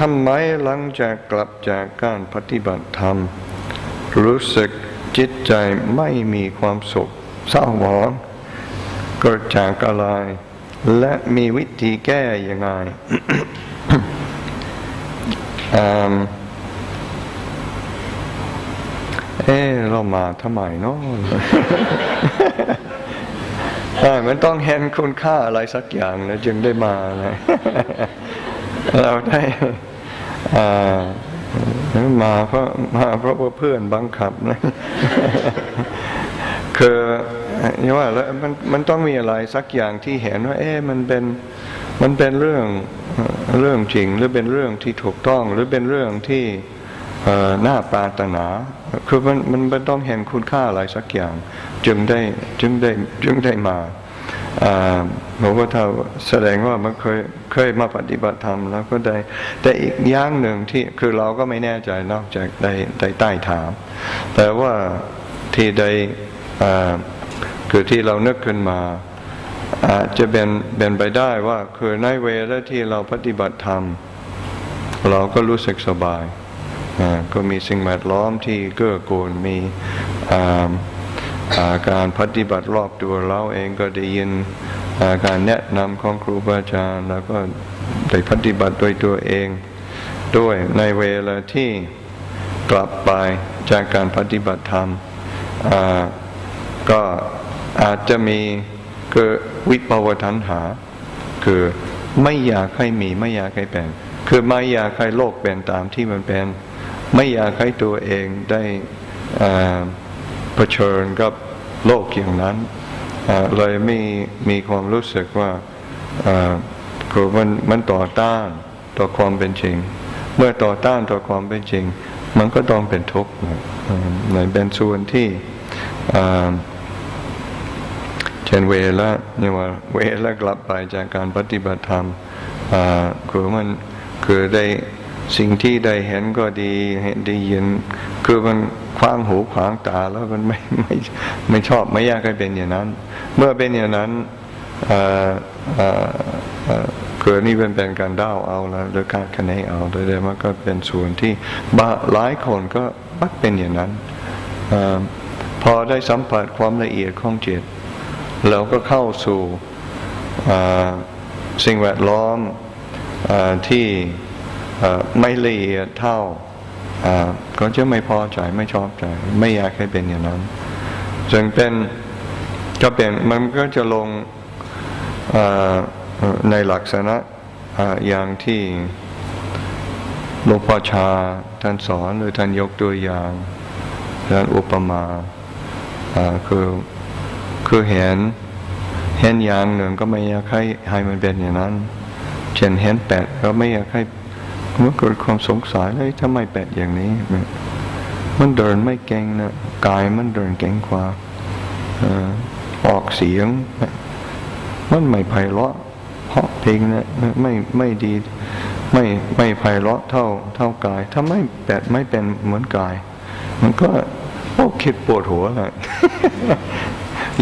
ทำไมหลังจากกลับจากการปฏิบัติธรรม รู้สึกจิตใจไม่มีความสุขเศร้าหมองเกิดจากอะไร และมีวิธีแก้ยังไงเออเรามาทำไมเนาะมันต้องเห็นคุณค่าอะไรสักอย่างนะจึงได้มาเลย เราได้มาเพราะมาเพราะว่าเพื่อนบังคับนะคือนี่ว่าแล้วมันมันต้องมีอะไรสักอย่างที่เห็นว่า เอ๊ะมันเป็นมันเป็นเรื่องเรื่องจริง หรือเป็นเรื่องที่ถูกต้อง หรือเป็นเรื่องที่หน้าปาตนา คือมันมันต้องเห็นคุณค่าอะไรสักอย่าง จึงได้จึงได้จึงได้มา บอกว่าถ้าแสดงว่ามันเคยเคยมาปฏิบัติธรรมแล้วก็ได้ แต่อีกอย่างหนึ่งที่คือเราก็ไม่แน่ใจนอกจากได้ได้ใต้ถาม แต่ว่าที่ได้คือที่เรานึกขึ้นมาอาจจะเป็นเป็นไปได้ว่าคือในเวลาที่เราปฏิบัติธรรม เราก็รู้สึกสบาย ก็มีสิ่งแวดล้อมที่เกื้อกูลมีาการปฏิบัติรอบตัวเราเองก็ได้ยินาการแนะนำของครูบาอาจารย์แล้วก็ได้ปฏิบัติโดยตัวเอง ด้วยในเวลาที่กลับไปจากการปฏิบัติธรรมก็อาจจะมีคือวิปวทันหา คือไม่อยากให้มีไม่อยากให้เป็นคือไม่อยากให้โลกเป็นตามที่มันเป็น ไม่อยากให้ตัวเองได้อ่า เผชิญกับโลกอย่างนั้นเลยมีมีความรู้สึกว่าคือมันมันต่อต้านต่อความเป็นจริง เมื่อต่อต้านต่อความเป็นจริง มันก็ต้องเป็นทุกข์เหมือนเป็นส่วนที่เช่นเวลาเนี่ยว่าเวลากลับไปจากการปฏิบัติธรรมคือมันคือได้สิ่งที่ได้เห็นก็ดีเห็นได้ยินคือมัน คว้างหูขวางตาแล้วมันไม่ไม่ไม่ชอบไม่อยากให้เป็นอย่างนั้น เมื่อเป็นอย่างนั้นเกิดนี่เป็นเป็นการด้าวเอาแล้วหรือการคะแนนเอาโดยเดียมันก็เป็นส่วนที่บาหลายคนก็มักเป็นอย่างนั้นอพอได้สัมผัสความละเอียดของจิตเราก็เข้าสู่สิ่งแวดล้อมที่ไม่ละเอียดเท่า ก็จะไม่พอใจไม่ชอบใจ ไม่อยากให้เป็นอย่างนั้นจึงเป็นก็เป็นมันก็จะลงในลักษณะอย่างที่หลวงพ่อชาท่านสอนหรือท่านยกตัวอย่างท่านอุปมาคือคือเห็นเห็นอย่างหนึ่งก็ไม่อยากให้ให้มันเป็นอย่างนั้น เช่นเห็นแปดก็ไม่อยากให้ มื่อเกิดความสงสัยเลยทำไมแปดอย่างนี้ มันเดินไม่เก่งนะกายมันเดินเก่งกว่าออกเสียง มันไม่ไพเราะเพราะเพลงนะไม่ไม่ดี ไม่ไม่ไพเราะเท่าเท่ากาย ถ้าไม่แปดไม่เป็นเหมือนกาย มันก็โอ้คิดปวดหัวเลย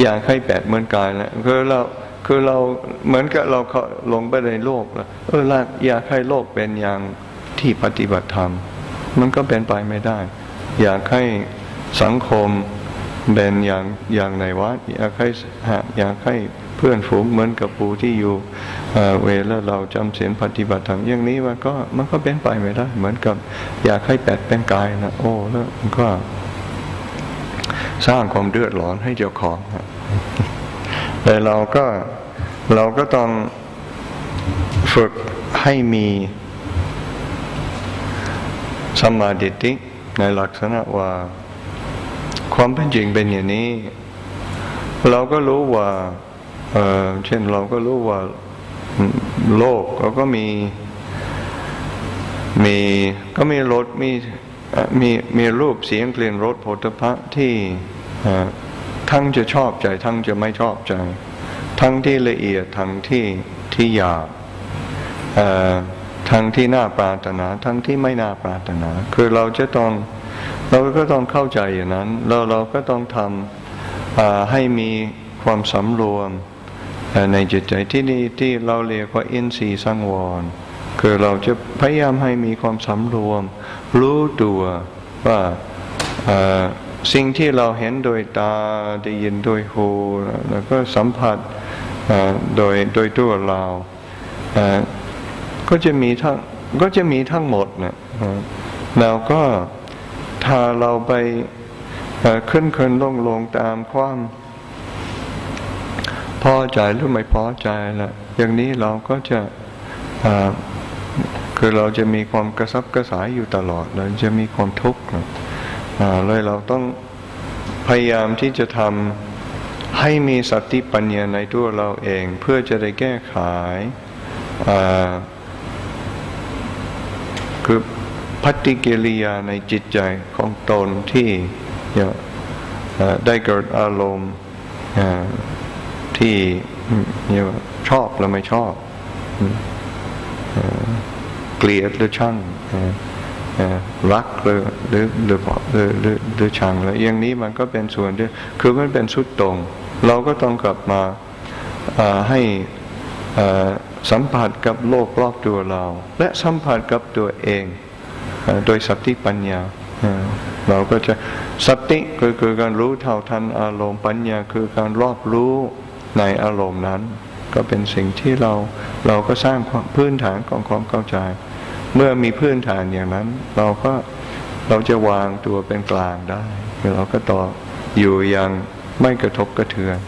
อยากให้แปดเหมือนกายนะคือเรา คือเราเหมือนกับเราลงไปในโลกแล้วเอออยากให้โลกเป็นอย่างที่ปฏิบัติธรรม มันก็เป็นไปไม่ได้ อยากให้สังคมเป็นอย่างอย่างในวัดอยากให้อยากให้เพื่อนฝูงเหมือนกับปูที่อยู่เวลาเราจำเสียนปฏิบัติธรรมอย่างนี้มันก็มันก็เป็นไปไม่ได้ เหมือนกับ อยากให้แปดเป็นกายนะโอ้แล้วมันก็ สร้างความเดือดร้อนให้เจ้าของ แต่เราก็เราก็ต้องฝึกให้มีสมาธิติในลักษณะว่า ความเป็นจริงเป็นอย่างนี้ เราก็รู้ว่าเเช่นเราก็รู้ว่าโลกเราก็มีมีก็มีรถมีมีมีรูปเสียงกลิ่นรสผลิภัณฑ์ที่ ทั้งจะชอบใจ ทั้งจะไม่ชอบใจ ทั้งที่ละเอียดทั้งที่ที่หยาบทั้งที่น่าปรารถนา ทั้งที่ไม่น่าปรารถนา คือเราจะต้องเราก็ต้องเข้าใจอย่างนั้นเราเราก็ต้องทำให้มีความสำรวมในจิตใจที่นี่ที่เราเรียกว่าอินทรีย์สังวร คือเราจะพยายามให้มีความสำรวม รู้ตัวว่า สิ่งที่เราเห็นโดยตาได้ยินโดยหูแล้วก็สัมผัสโดยโดยตัวเราก็จะมีทั้งก็จะมีทั้งหมดนะแล้วก็ถ้าเราไปขึ้นขึ้นลงลงตามความพอใจหรือไม่พอใจละอย่างนี้เราก็จะคือเราจะมีความกระซับกระสายอยู่ตลอดเราจะมีความทุกข์ เลยเราต้องพยายามที่จะทำให้มีสติปัญญาในตัวเราเอง เพื่อจะได้แก้ไขคือปฏิกิริยาในจิตใจของตนที่ได้เกิดอารมณ์ที่ชอบหรือไม่ชอบเกลียดหรือช่าง รักหรือหรือหรือหรือหรือหรือชังแล้วอย่างนี้มันก็เป็นส่วนที่คือมันเป็นสุดตรง เราก็ต้องกลับมาให้สัมผัสกับโลกรอบตัวเรา และสัมผัสกับตัวเองโดยสติปัญญาเราก็จะสติก็คือการรู้เท่าทันอารมณ์ปัญญาคือการรอบรู้ในอารมณ์นั้น ก็เป็นสิ่งที่เราเราก็สร้างพื้นฐานของความเข้าใจ เมื่อมีพื้นฐานอย่างนั้น เราก็เราจะวางตัวเป็นกลางได้เราก็ต่ออยู่อย่างไม่กระทบกระเทือน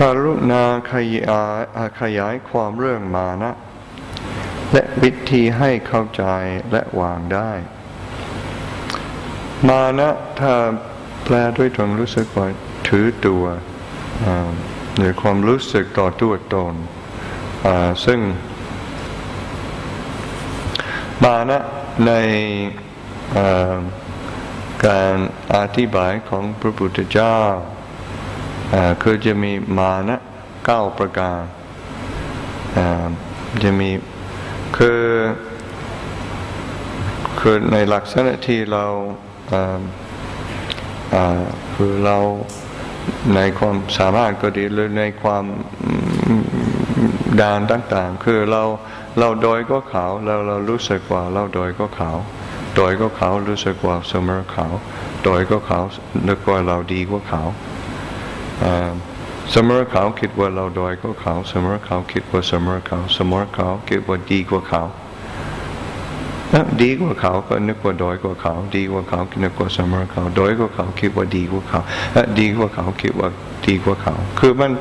การุณาขยายขยายความเรื่องมานะ และวิธีให้เข้าใจและวางได้ มานะถ้าแปลด้วยตรงรู้สึกว่าถือตัวหรือความรู้สึกต่อตัวตนซึ่ง มานะในการอธิบายของพระพุทธเจ้าคือจะมีมานะเก้าประการจะมีคือคือในหลักษณะที่เรา คือเราในความสามารถก็ดีหรือในความดานต่างๆ คือเราเราโดยก็เขาเราเรารู้สึกว่าเราโดยก็เขาโดยก็เขารู้สึกว่าเสมอเขาโดยก็เขานึกว่าเราดีกว่าเขาเสมอเขาคิดว่าเราดอยกว่าเขาเสมอเขาคิดว่าเสมอเขาเสมอเขาคิดว่าดีกว่าเขา ดีกว่าเขาก็นึกว่าด้อยกว่าเขา ดีกว่าเขาคิดว่าเสมอเขาด้อยกว่าเขาคิดว่าดีกว่าเขาดีกว่าเขาคิดว่าดีกว่าเขา คือมัน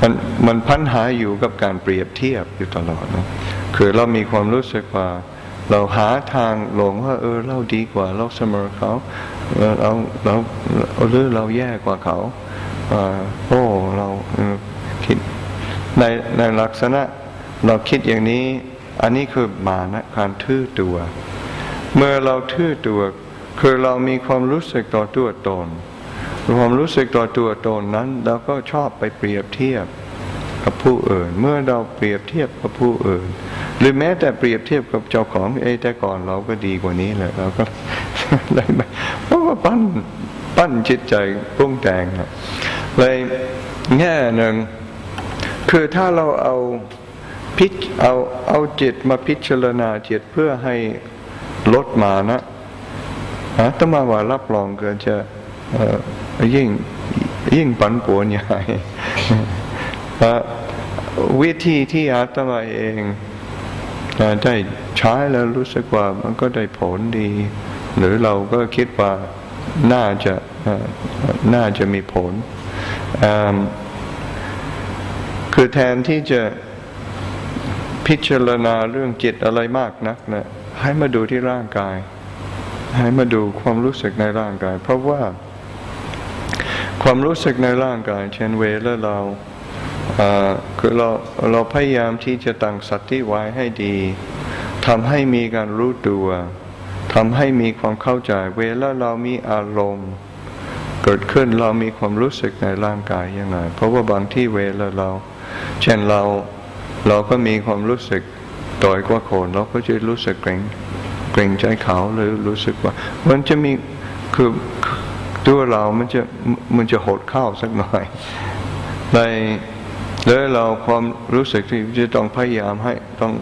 มันมันพันหาอยู่กับการเปรียบเทียบอยู่ตลอดนะคือเรามีความรู้สึกว่าเราหาทางหลงว่า เออเราดีกว่าเราเสมอเขาเราเราหรือเราแย่กว่าเขาโอ้เราคิดในในลักษณะเราคิดอย่างนี้ อันนี้คือมานะการทื่อตัว เมื่อเราทื่อตัว คือเรามีความรู้สึกต่อตัวตน ความรู้สึกต่อตัวตนนั้น เราก็ชอบไปเปรียบเทียบกับผู้อื่น เมื่อเราเปรียบเทียบกับผู้อื่น หรือแม้แต่เปรียบเทียบกับเจ้าของเอแต่ก่อนเราก็ดีกว่านี้เลยเราก็เลยเพราะว่าปั้นปั้นจิตใจปุ้งแต่งเลยแง่หนึ่งคือถ้าเราเอา พิจเอาเอาจิตมาพิจารณาจิตเพื่อให้ลดมานะฮะต้งมาว่ารับรองเกินจะยิ่งยิ่งปันปวนใหญ่วิธีที่อาตมาเองได้ใช้แล้วรู้สึกว่ามันก็ได้ผลดี หรือเราก็คิดว่าน่าจะน่าจะมีผลคือแทนที่จะ พิจารณาเรื่องจิตอะไรมากนักนะให้มาดูที่ร่างกาย ให้มาดูความรู้สึกในร่างกาย เพราะว่า ความรู้สึกในร่างกาย เช่นเวลาเราคือเราเราพยายามที่จะตั้งสติไว้ให้ดีทำให้มีการรู้ตัวทำให้มีความเข้าใจ เวลาเรามีอารมณ์ เกิดขึ้นเรามีความรู้สึกในร่างกายยังไงเพราะว่าบางที่เวลาเรา เช่นเรา เราก็มีความรู้สึกต่อยกว่าคนเราก็จะรู้สึกเกรงเกรงใจเขาหรือรู้สึกว่า มันจะมีคือตัวเรามันจะมันจะหดเข้าสักหน่อย ในแล้วเราความรู้สึกที่จะต้องพยายามให้ต้อง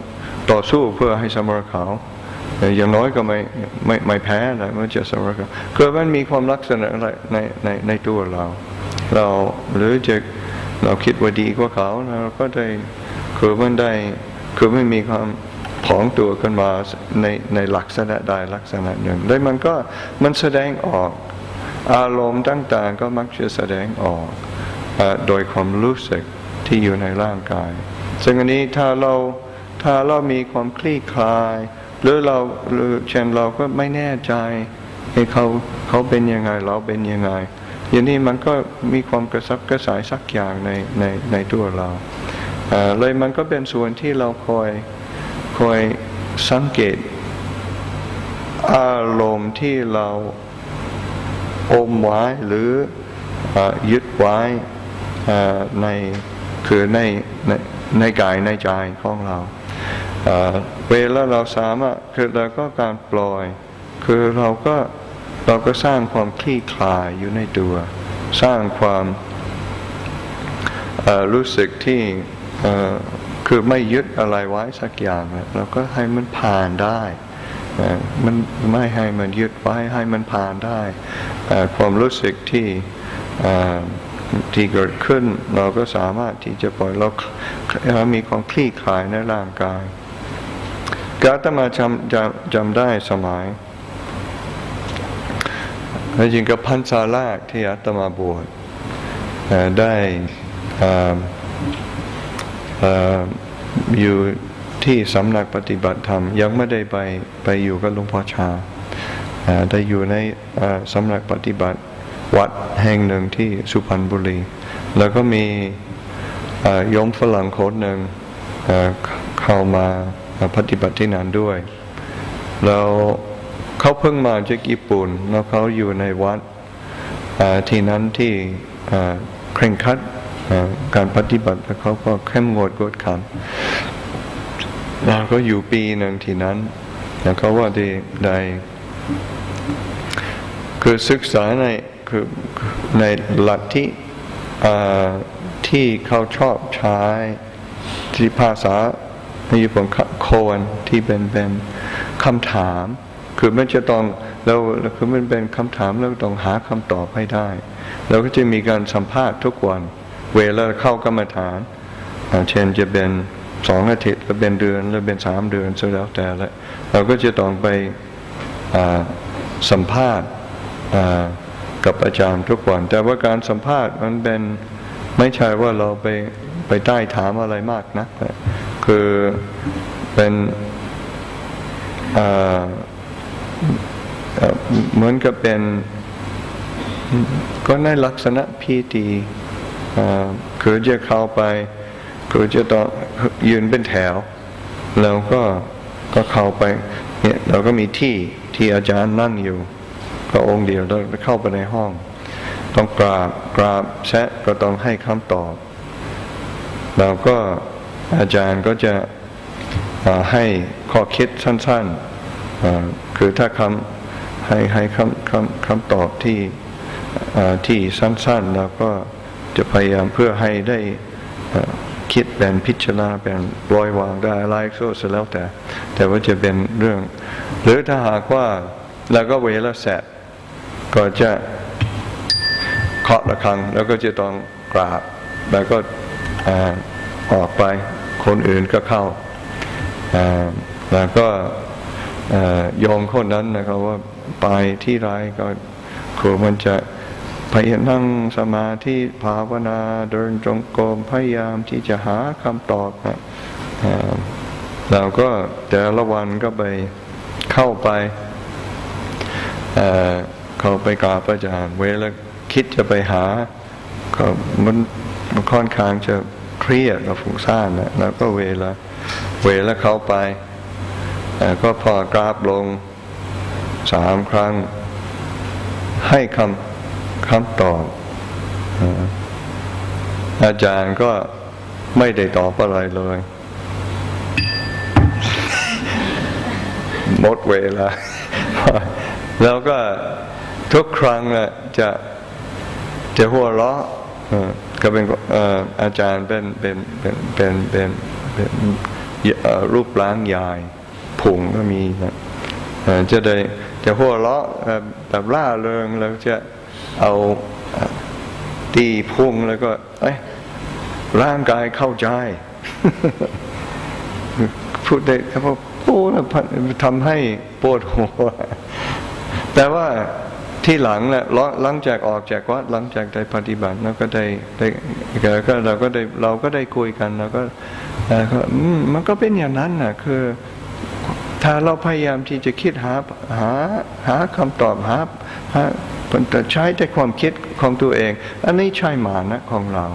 ต่อสู้เพื่อให้สมรเขาอย่างน้อยก็ไม่ไม่ไม่แพ้นะมันจะสมรเขาคือมันมีความลักษณะอะไรในในในตัวเรา เราหรือจะเราคิดว่าดีกว่าเขาเราก็ได้ คือมันได้คือไม่มีความผองตัวขึ้นมาในในลักษณะใดลักษณะหนึ่งแล้วมันก็มันแสดงออก อารมณ์ต่างๆ ก็มักจะแสดงออกโดยความรู้สึกที่อยู่ในร่างกาย ซึ่งอันนี้ถ้าเราถ้าเรามีความคลี่คลาย หรือเราหรือเช่นเราก็ไม่แน่ใจให้เขาเขาเป็นยังไงเราเป็นยังไงอย่างนี้มันก็มีความกระซับกระสายสักอย่างในในในตัวเรา เลยมันก็เป็นส่วนที่เราคอยคอยสังเกต อารมณ์ที่เราอมไว้หรือยึดไว้ในคือในในในกายในใจของเราเวลาเราสามารถคือเราก็การปล่อย คือเราก็เราก็สร้างความคลี่คลายอยู่ในตัว สร้างความรู้สึกที่ คือไม่ยึดอะไรไว้สักอย่างเราก็ให้มันผ่านได้มันไม่ให้มันยึดไว้ให้มันผ่านได้ความรู้สึกที่ที่เกิดขึ้น เราก็สามารถที่จะปล่อยเราเรามีความคลี่คลายในร่างกายกาตมาจำจำจำได้สมัยจริงกับพันซาลากที่อาตมาบวชได้ อยู่ที่สำนักปฏิบัติธรรม ยังไม่ได้ไปไปอยู่กับหลวงพ่อชาได้อยู่ในสำนักปฏิบัติวัดแห่งหนึ่งที่สุพรรณบุรี แล้วก็มียมฝรั่งโคตหนึ่งเข้ามาปฏิบัติที่นั่นด้วย แล้วเขาเพิ่งมาจากญี่ปุ่น แล้วเขาอยู่ในวัดที่นั้นที่เคร่งคัด การปฏิบัติแล้วเขาก็เข้มงวดกดขันเราก็อยู่ปีหนึ่งที่นั้นแล้วเขาว่าได้ได้คือศึกษาในคือในหลักที่ที่เขาชอบใช้ที่ภาษาในญี่ปุ่นโคนที่เป็นเป็นคำถาม คือมันจะต้องเราคือมันเป็นคำถามเราต้องหาคำตอบให้ได้ เราก็จะมีการสัมภาษณ์ทุกวัน เวลาเข้ากรรมฐานเช่นจะเป็นสองอาทิตย์หรือเป็นเดือนหรือเป็นสามเดือนสุดแล้วแต่ละเราก็จะต้องไปสัมภาษณ์กับอาจารย์ทุกวัน แต่ว่าการสัมภาษณ์มันเป็นไม่ใช่ว่าเราไปไปใต้ถามอะไรมากนะคือเป็นเหมือนกับเป็นก็ในลักษณะพีตี คือจะเข้าไปคือจะต้องยืนเป็นแถว แล้วก็ก็เข้าไป เนี่ยเราก็มีที่ที่อาจารย์นั่งอยู่ก็องค์เดียวเราเข้าไปในห้อง ต้องกราบกราบแชะก็ต้องให้คำตอบเราก็อาจารย์ก็จะให้ข้อคิดสั้นๆคือถ้าคำให้ให้คำคำคำตอบที่ที่สั้นๆเราก็ จะพยายามเพื่อให้ได้คิดแบ่งพิจารณาแบ่งปล่อยวางได้อะไรก็สุดแล้วแต่ แต่ว่าจะเป็นเรื่อง หรือถ้าหากว่าเราก็เวลาแสบก็จะเคาะระฆัง แล้วก็จะต้องกราบ แล้วก็ออกไปคนอื่นก็เข้าแล้วก็ยองคนนั้นนะครับว่าไปที่ไรก็คือมันจะ พยายามนั่งสมาธิภาวนาเดินจงกรมพยายามที่จะหาคำตอบนะเราก็แต่ละวันก็ไปเข้าไปเข้าไปกราบอาจารย์ เวลาคิดจะไปหาก็มันมันค่อนข้างจะเครียดกับฟุ้งซ่านนะแล้วก็เวลาเวลาเข้าไปก็พอกราบลงสามครั้ง ให้คำ คำตอบ อาจารย์ก็ไม่ได้ตอบอะไรเลย หมดเวลา แล้วก็ทุกครั้งะจะจะหัวเราะก็เป็นอาจารย์เป็นเป็นเป็นเป็นเป็นปนรูปร่างใหญ่ผงก็มีนะจะได้จะหัวเราะแบบล่าเริงแล้วจะ เอาตีพุ่งแล้วก็เอ้ร่างกายเข้าใจพูดได้ครับพูดทำให้ปวดหัว แต่ว่าที่หลังแหละหลังจากออกจากวัดหลังจากได้ปฏิบัติเราก็ได้ได้ก็เราก็ได้เราก็ได้คุยกันแล้วก็มันก็เป็นอย่างนั้นน่ะ คือ ถ้าเราพยายามที่จะคิดหาหาหาคำตอบหาหา ใช้แต่ความคิดของตัวเอง อันนี้ใช่มานะของเรา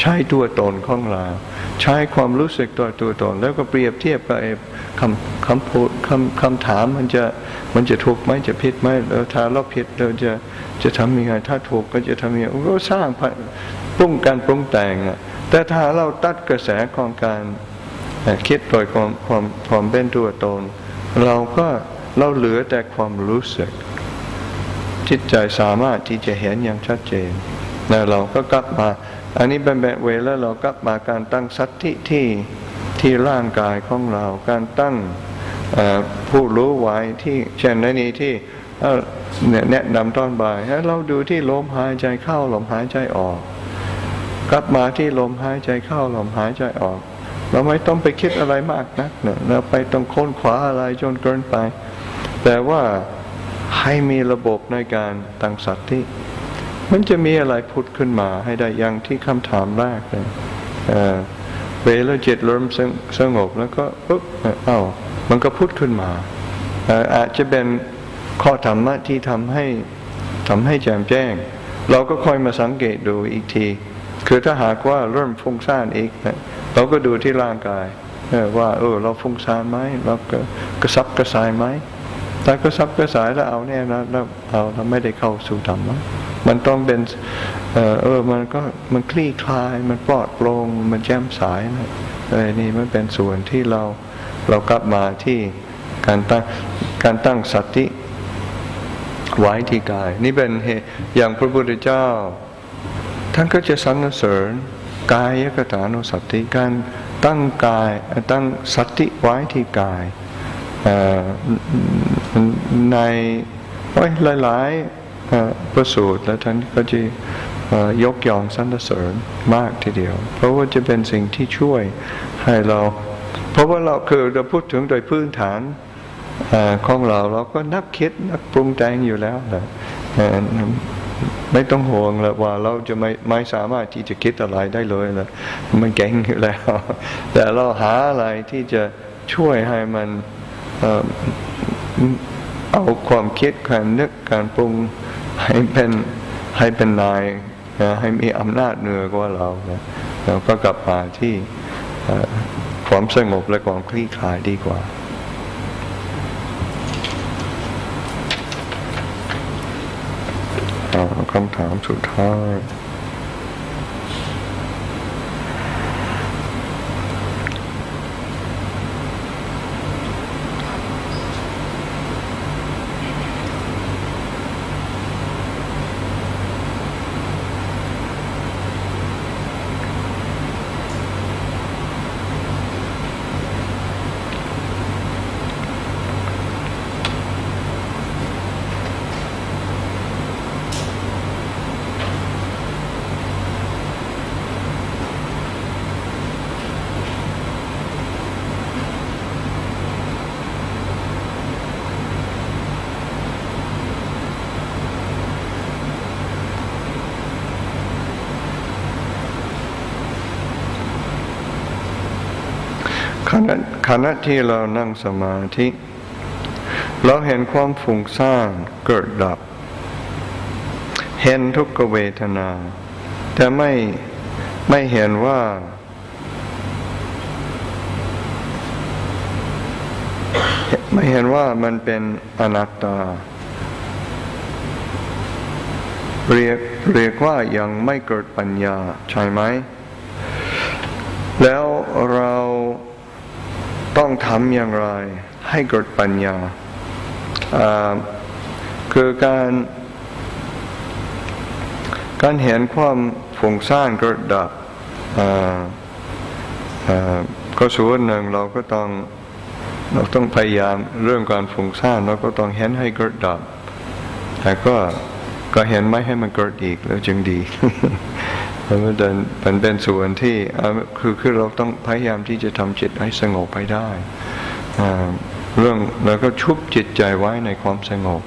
ใช้ตัวตนของเรา ใช้ความรู้สึกตัวตัวตน แล้วก็เปรียบเทียบกับคำคำพูดคำคำถามมันจะมันจะถูกไหมจะผิดไหมแล้วถ้าเราผิดเราจะจะทำยังไงถ้าถูกก็จะทำยังไงก็สร้างปรุงการปรุงแต่งอะแต่ถ้าเราตัดกระแสของการคิดโดยความความความเป็นตัวตน เราก็เราเหลือแต่ความรู้สึก จิตใจสามารถที่จะเห็นอย่างชัดเจน แล้วเราก็กลับมา อันนี้เป็นแบบเวลาเรากลับมาการตั้งสัตติที่ที่ร่างกายของเรา การตั้งผู้รู้ไว้ที่เช่นในนี้ที่แนะนำตอนบ่ายให้เราดูที่ลมหายใจเข้าลมหายใจออก กลับมาที่ลมหายใจเข้าลมหายใจออก เราไม่ต้องไปคิดอะไรมากนักเนะเราไปต้องค้นขวาอะไรจนเกินไป แต่ว่า ให้มีระบบในการตั้งสัตที่ มันจะมีอะไรพุทธขึ้นมาให้ได้อย่างที่คำถามแรกเลยเวลาจิตเริ่มสงบแล้วก็ปุ๊บเอ้ามันก็พุทธขึ้นมาอาจจะเป็นข้อธรรมะที่ทำให้ทำให้แจ่มแจ้ง เราก็ค่อยมาสังเกตดูอีกที คือถ้าหากว่าเริ่มฟุ้งซ่านอีกเราก็ดูที่ร่างกายว่าเออเราฟุ้งซ่านไหมเรากระซับกระสายไหม ถ้ากระซับกระสายแล้วเอาแน่นะแล้วเอาเราไม่ได้เข้าสู่ธรรมะมันต้องเป็นเออมันก็มันคลี่คลาย มันปลอดโปร่งมันแจ่มใสนะออนี่มันเป็นส่วนที่เราเรากลับมาที่การตั้งการตั้งสติไว้ที่กาย นี่เป็นเหตุอย่างพระพุทธเจ้า ท่านก็จะสรรเสริญกายกตานุสติการตั้งกายตั้งสติไว้ที่กาย ในหลายๆประสูตรแล้วท่านก็จะยกย่องสรรเสริญมากทีเดียว เพราะว่าจะเป็นสิ่งที่ช่วยให้เรา เพราะว่าเราคือเราพูดถึงโดยพื้นฐานของเราเราก็นักคิดนักปรุงแต่งอยู่แล้วนะไม่ต้องห่วงเลยว่าเราจะไม่ไม่สามารถที่จะคิดอะไรได้เลยนะมันเก่งอยู่แล้ว แต่เราหาอะไรที่จะช่วยให้มัน เอาความคิดการนึกการปรุงให้เป็นให้เป็นนายให้มีอำนาจเหนือกว่าเราเราก็กลับมาที่ความสงบและความคลี่คลายดีกว่าคำถามสุดท้าย ขณะที่เรานั่งสมาธิ เราเห็นความฟุ้งซ่านเกิดดับ เห็นทุกขเวทนา แต่ไม่ไม่เห็นว่า ไม่เห็นว่ามันเป็นอนัตตา เรียกเรียกว่ายังไม่เกิดปัญญาใช่ไหม แล้วเรา ต้องทำอย่างไรให้เกิดปัญญาคือการการเห็นความฝุ่งซ่านเกิดดับก็ส่วนหนึ่งเราก็ต้องเราต้องพยายามเรื่องการฝุ่งซ่านเราก็ต้องเห็นให้เกิดดับแต่ก็ก็เห็นไม่ให้มันเกิดอีกแล้วจึงดี มันเป็นเป็นเป็นส่วนที่คือคือเราต้องพยายามที่จะทำจิตให้สงบไปได้เรื่องแล้วก็ชุบจิตใจไว้ในความสงบ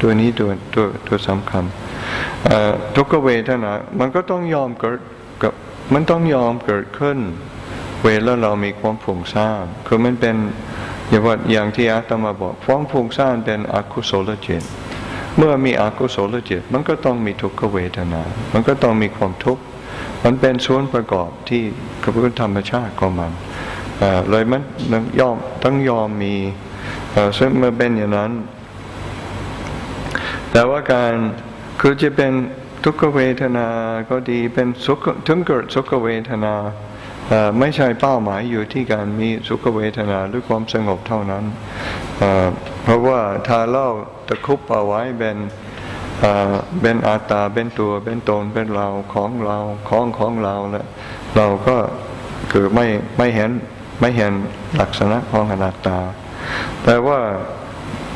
ตัวนี้ตัวตัวตัวสำคัญทุกเวทนามันก็ต้องยอมเกิดกับมันต้องยอมเกิดขึ้น เวลาเรามีความผงซ่านคือมันเป็นอย่างว่าอย่างที่อาตมาบอกความผงซ่านเป็นอกุศลจิตเมื่อมีอกุศลจิตมันก็ต้องมีทุกขเวทนา มันก็ต้องมีความทุกข์ มันเป็นส่วนประกอบที่กระบวนธรรมชาติของมันเลยมันยอมต้องยอมมีซึ่งเมื่อเป็นอย่างนั้น แต่ว่าการคือจะเป็นทุกขเวทนาก็ดีเป็นสุขถึงเกิดสุขเวทนาไม่ใช่เป้าหมายอยู่ที่การมีสุขเวทนาหรือความสงบเท่านั้น เพราะว่าถ้าเราตะคุบเอาไว้เป็น เป็นอาตาเป็นตัวเป็นตนเป็นเราของเราของของเราแล้วเราก็คือไม่ไม่เห็นไม่เห็นลักษณะของอนัตตา แต่ว่า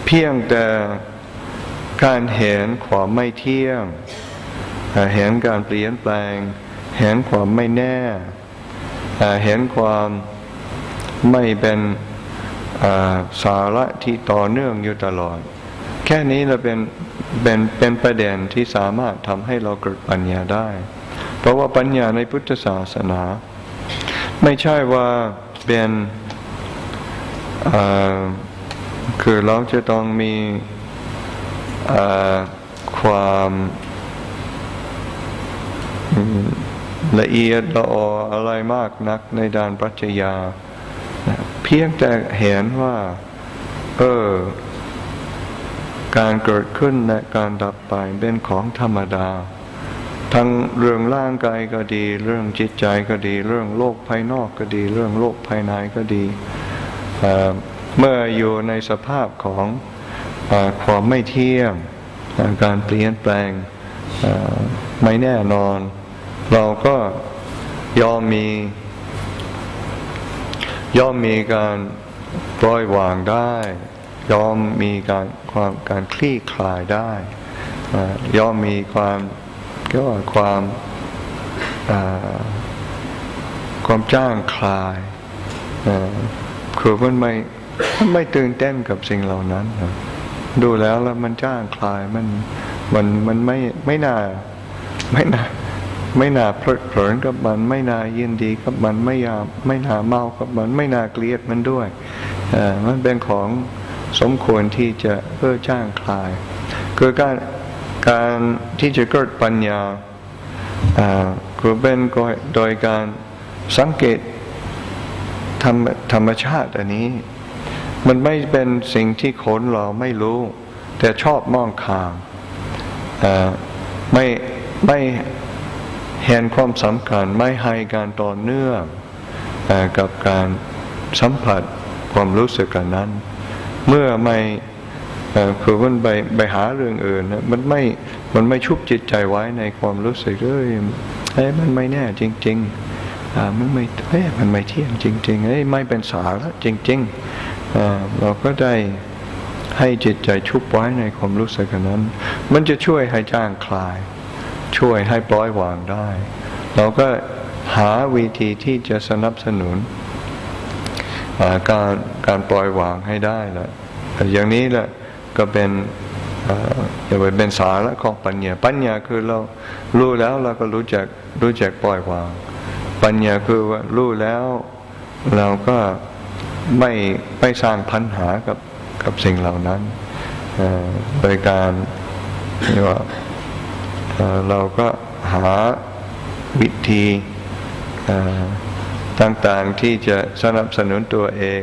เพียงแต่การเห็นความไม่เที่ยง เห็นการเปลี่ยนแปลง เห็นความไม่แน่ เห็นความไม่เป็นสาระที่ต่อเนื่องอยู่ตลอด แค่นี้เราเป็น เป็นเป็นประเด็นที่สามารถทำให้เราเกิดปัญญาได้ เพราะว่าปัญญาในพุทธศาสนา ไม่ใช่ว่าเป็นคือเราจะต้องมีความละเอียดละอออะไรมากนักในด้านปรัชญา เพียงแต่เห็นว่า เออ การเกิดขึ้นและการดับไปเป็นของธรรมดา ทั้งเรื่องร่างกายก็ดี เรื่องจิตใจก็ดี เรื่องโลกภายนอกก็ดี เรื่องโลกภายในก็ดี เมื่ออยู่ในสภาพของความไม่เที่ยงการเปลี่ยนแปลงไม่แน่นอน เราก็ยอมมีย่อมมีการปล่อยวางได้ ย่อมมีการความการคลี่คลายได้ย่อมมีความก็ว่าความความจ้างคลายคือมันไม่มันไม่ตื่นเต้นกับสิ่งเหล่านั้นดูแล้วแล้วมันจ้างคลายมันมันมันไม่ไม่น่าไม่น่าไม่น่าเพลิดเพลินกับมันไม่น่ายินดีกับมันไม่ยาไม่น่าเมากับมัน ไม่น่าเกลียดมันด้วยอมันเป็นของ สมควรที่จะเพื่อจ้างคลายคือการการที่จะเกิดปัญญาคือเป็นโดยการสังเกตธรรมธรรมชาติอันนี้ มันไม่เป็นสิ่งที่คนเราไม่รู้ แต่ชอบมองข้ามไม่ไม่เห็นความสำคัญไม่ให้การต่อเนื่องกับการสัมผัสความรู้สึกกันนั้น เมื่อไม่คือมันไปไปหาเรื่องอื่นมันไม่มันไม่ชุบจิตใจไว้ในความรู้สึกเลยเอ้มันไม่แน่จริง ๆ อ่ามันไม่เอ้มันไม่เที่ยงจริงๆเอ้ไม่เป็นสาระจริงๆอ่าเราก็ได้ให้จิตใจชุบไว้ในความรู้สึกนั้น มันจะช่วยให้จ้างคลาย ช่วยให้ปล่อยวางได้ เราก็หาวิธีที่จะสนับสนุนการ การปล่อยวางให้ได้แหละอย่างนี้แหละก็เป็นอย่าไปเป็นสาระของปัญญา ปัญญาคือเรารู้แล้วเราก็รู้จักรู้จักปล่อยวาง ปัญญาคือว่ารู้แล้ว เราก็ไม่ไม่สร้างปัญหากับกับสิ่งเหล่านั้นโดยการที่ว่าเราก็หาวิธีต่างๆที่จะสนับสนุนตัวเอง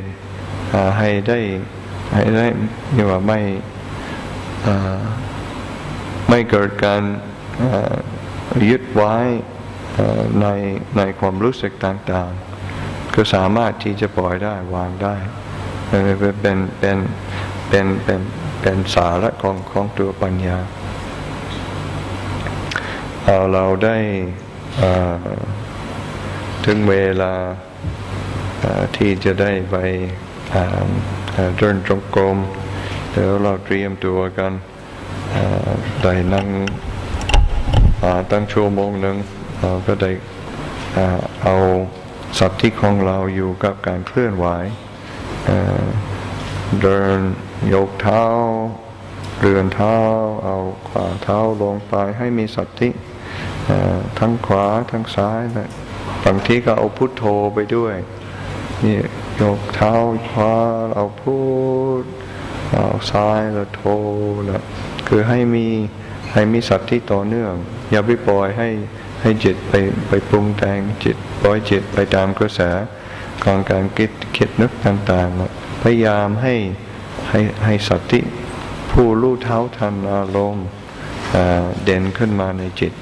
ให้ได้ให้ได้นี่ว่าไม่ไม่เกิดการยึดไว้ในในความรู้สึกต่างๆ ก็สามารถที่จะปล่อยได้วางได้ เป็นเป็นเป็นเป็นเป็นสาระของของตัวปัญญา เราได้ถึงเวลาที่จะได้ไป เดินจงกรมเดี๋ยวเราเตรียมตัวกันได้นั่งตั้งชั่วโมงหนึ่งเราก็ได้เอาสัตว์ที่ของเราอยู่กับการเคลื่อนไหวเดินยกเท้า เรือนเท้า เอาขวาเท้าลงไปให้มีสัติทั้งขวาทั้งซ้ายนะบางทีก็เอาพุทโธไปด้วยนี่ ยกเท้าขวาเอาพุทเอาซ้ายแล้วโธนะคือให้มีให้มีสัตที่ต่อเนื่อง อย่าไปปล่อยให้ให้จิตไปไปปรุงแต่งจิตปล่อยจิตไปตามกระแสของการคิดคิดนึกต่างๆ พยายามให้ให้ให้สติผู้รู้เท้าทันอารมณ์เด่นขึ้นมาในจิต